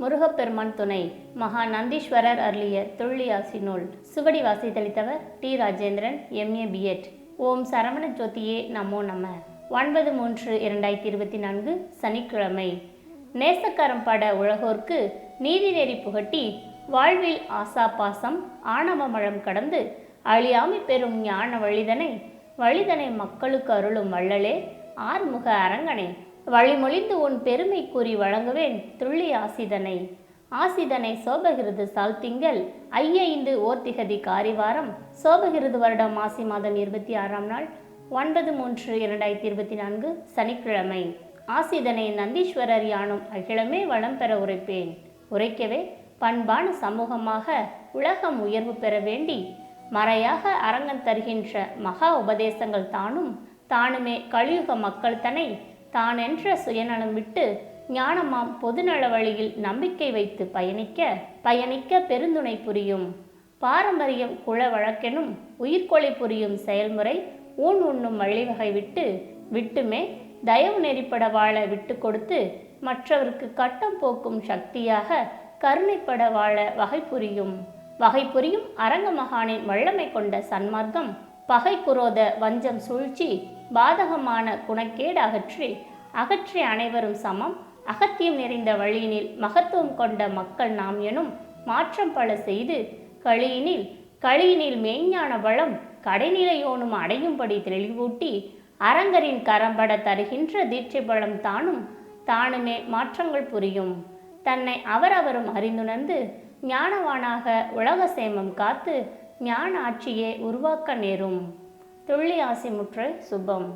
முருகப்பெருமான் துணை மகா நந்தீஸ்வரர் அருளிய துள்ளியாசி நூல். சுவடி வாசித்தளித்தவர் டி ராஜேந்திரன் எம்ஏ பிஎட் ஓம் சரவண ஜோதியே நமோ நம. ஒன்பது மூன்று இரண்டாயிரத்தி இருபத்தி நான்கு சனிக்கிழமை. நேசக்கரம் பட உலகோர்க்கு நீதிநெறி புகட்டி வாழ்வில் ஆசா பாசம் ஆணவமழம் கடந்து அழியாமை பெறும் ஞான வழிதனை வழிதனை மக்களுக்கு அருளும் வள்ளலே ஆறுமுக அரங்கனே. வழிமொழிந்து உன் பெருமை கூறி வழங்குவேன் துள்ளி ஆசிதனை. ஆசிதனை சோபகிருது சால் திங்கள் ஐயைந்து ஓர்த்திகதி காரிவாரம். சோபகிருது வருடம் மாசி மாதம் இருபத்தி ஆறாம் நாள் ஒன்பது மூன்று இரண்டாயிரத்தி இருபத்தி நான்கு சனிக்கிழமை. ஆசிதனை நந்தீஸ்வரர் யானும் அகிலமே வளம் பெற உரைப்பேன். உரைக்கவே பண்பான சமூகமாக உலகம் உயர்வு பெற வேண்டி மறையாக அரங்கன் தருகின்ற மகா உபதேசங்கள் தானும் தானுமே கலியுக மக்கள் தான் தானென்ற சுயநலம் விட்டு ஞானமாம் பொதுநல வழியில் நம்பிக்கை வைத்து பயணிக்க பயணிக்க பெருந்துணை புரியும். பாரம்பரியம் குல வழக்கெனும் உயிர்கொலை புரியும் செயல்முறை ஊன் உண்ணும் வழிவகை விட்டு விட்டுமே தயவு நெறிப்பட வாழ விட்டு கொடுத்து மற்றவருக்கு கட்டம் போக்கும் சக்தியாக கருணைப்பட வாழ வகை புரியும். வகை புரியும் அரங்க மகானின் வல்லமை கொண்ட சன்மார்க்கம் பகை குரோத வஞ்சம் சூழ்ச்சி பாதகமான குணக்கேடு அகற்றி அகற்றி அனைவரும் சமம். அகத்தியம் நிறைந்த வழியினில் மகத்துவம் கொண்ட மக்கள் நாம் எனும் மாற்றம் பல செய்து களியினில் களியினில் மெய்ஞான வளம் கடைநிலையோனும் அடையும்படி தெளிவூட்டி அரங்கரின் கரம்பட தருகின்ற தீட்சை பலம் தானும் தானுமே மாற்றங்கள் புரியும். தன்னை அவரவரும் அறிந்துணர்ந்து ஞானவானாக உலக சேமம் காத்து ஞான ஆட்சியை உருவாக்க நேரும். துள்ளி ஆசி சுபம்.